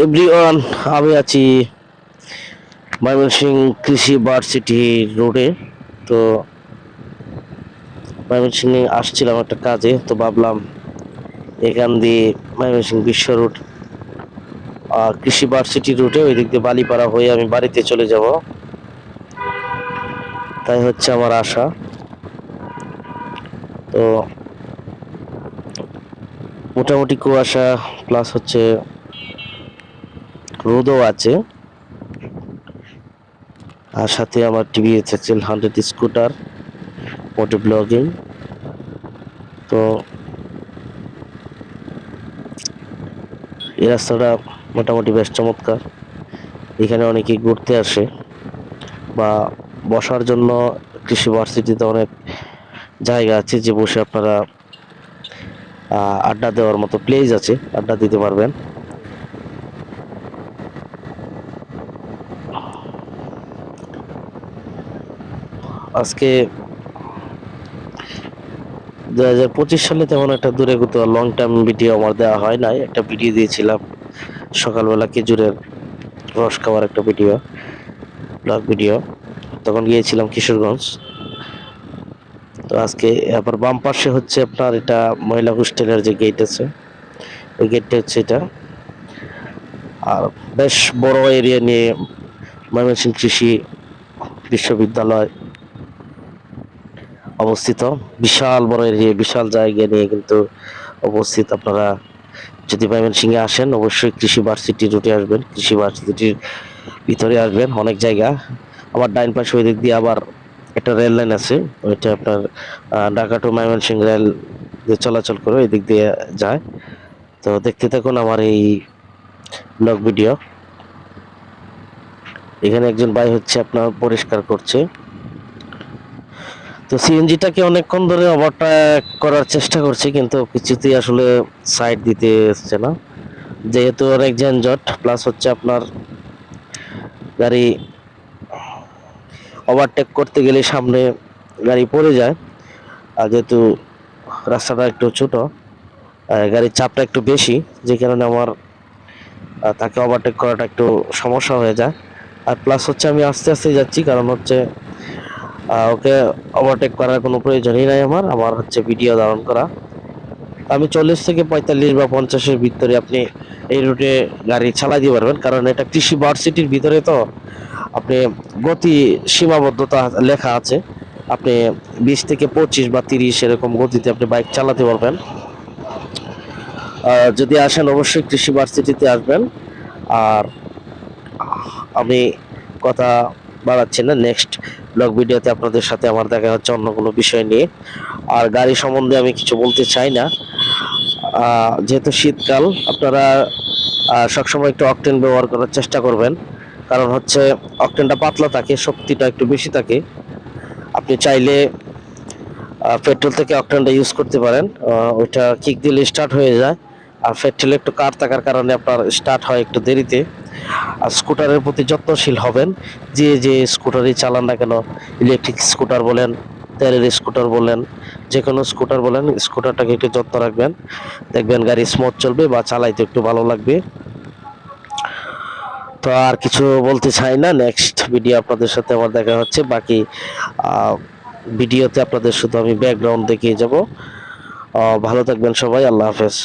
Everyone, আমি আছি ময়মনসিং কৃষি ভার্সিটি রোডে। তো ময়মনসিংহে আসছিলাম একটা কাজে, তো ভাবলাম এখান দিয়ে ময়মনসিং বিশ্ব রোড কৃষি ভার্সিটি রুটে ওই দিক দিয়ে বালিপাড়া হয়ে আমি বাড়িতে চলে যাব। তাই হচ্ছে আমার আশা। তো মোটামুটি কুয়াশা প্লাস হচ্ছে রোদও আছে। আর সাথে আমার TV XL hundred scooter motor blogging তো এই রাস্তাটা মোটামুটি বেশ চমৎকার। এখানে অনেকে ঘুরতে আসে বা বসার জন্য কৃষি ভার্সিটিতে অনেক জায়গা আছে যে বসে আপনারা আড্ডা দেওয়ার মতো প্লেস আছে, আড্ডা দিতে পারবেন। আজকে দু হাজার পঁচিশ সালে তেমন একটা দূরে কোথাও লং টার্ম ভিডিও আমার দেওয়া হয় নাই। একটা ভিডিও দিয়েছিলাম, সকালবেলা খেজুরের রস খাওয়ার একটা ভিডিও ব্লগ ভিডিও তখন গিয়েছিলাম কিশোরগঞ্জ। তো আজকে আবার বাম পাশে হচ্ছে আপনার এটা মহিলা হোস্টেলের যে গেট আছে, ওই গেটটা হচ্ছে এটা। আর বেশ বড় এরিয়া নিয়ে ময়মনসিংহ কৃষি বিশ্ববিদ্যালয় অবস্থিত। বিশাল বড় এরিয়া, বিশাল জায়গা নিয়ে কিন্তু অবস্থিত আপনারা যদি ময়মনসিংহে আসেন, অবশ্যই কৃষি ভার্সিটি রুটে আসবেন, কৃষি ভার্সিটির ভিতরে আসবেন, অনেক জায়গা। আবার ডাইন পাশে ওই দিক দিয়ে আবার একটা রেল লাইন আছে, ওইটা আপনার ঢাকা টু ময়মনসিংহ রেল যে চলাচল করে ওই দিক দিয়ে যায়। তো দেখতে থাকুন আমার এই ব্লগ ভিডিও। এখানে একজন ভাই হচ্ছে আপনার পরিষ্কার করছে। তো সিএনজিটাকে অনেকক্ষণ ধরে ওভারটেক করার চেষ্টা করছি, কিন্তু কিছুতেই আসলে সাইড দিতে এসছে না। যেহেতু অনেক যানজট প্লাস হচ্ছে আপনার গাড়ি ওভারটেক করতে গেলে সামনে গাড়ি পড়ে যায়। আর যেহেতু রাস্তাটা একটু ছোট গাড়ির চাপটা একটু বেশি, যে কারণে আমার তাকে ওভারটেক করাটা একটু সমস্যা হয়ে যায়। আর প্লাস হচ্ছে আমি আস্তে আস্তে যাচ্ছি, কারণ হচ্ছে ওকে ওভারটেক করার কোনো প্রয়োজনই নাই আমার আমার হচ্ছে ভিডিও ধারণ করা। আমি চল্লিশ থেকে পঁয়তাল্লিশ বা পঞ্চাশের ভিতরে আপনি এই রুটে গাড়ি চালাই দিতে পারবেন, কারণ এটা কৃষি ভার্সিটির ভিতরে তো আপনি গতি সীমাবদ্ধতা লেখা আছে। আপনি বিশ থেকে পঁচিশ বা তিরিশ এরকম গতিতে আপনি বাইক চালাতে পারবেন। যদি আসেন অবশ্যই কৃষি ভার্সিটিতে আসবেন। আর আমি কথা বাড়াচ্ছি না নেক্সট ব্লগ ভিডিওতে আপনাদের সাথে আমার দেখা হচ্ছে অন্য কোনো বিষয় নিয়ে। আর গাড়ি সম্বন্ধে আমি কিছু বলতে চাই না। যেহেতু শীতকাল, আপনারা সবসময় একটু অকটেন ব্যবহার করার চেষ্টা করবেন। কারণ হচ্ছে অকটেনটা পাতলা থাকে, শক্তিটা একটু বেশি থাকে। আপনি চাইলে পেট্রোল থেকে অকটেনটা ইউজ করতে পারেন। ওইটা কিক দিলে স্টার্ট হয়ে যায়। আর পেট্রোলে একটু কার থাকার কারণে আপনার স্টার্ট হয় একটু দেরিতে। আর স্কুটারের প্রতি যত্নশীল হবেন। যে যে স্কুটারই চালান না কেন ইলেকট্রিক স্কুটার বলেন, তেলের স্কুটার বলেন যে কোনো স্কুটার বলেন স্কুটারটাকে একটু যত্ন রাখবেন। দেখবেন গাড়ি স্মুথ চলবে বা চালাইতে একটু ভালো লাগবে। তো আর কিছু বলতে চাই না। নেক্সট ভিডিও আপনাদের সাথে আমার দেখা হচ্ছে। বাকি ভিডিওতে আপনাদের শুধু আমি ব্যাকগ্রাউন্ড দেখিয়ে যাব। ভালো থাকবেন সবাই। আল্লাহ হাফেজ।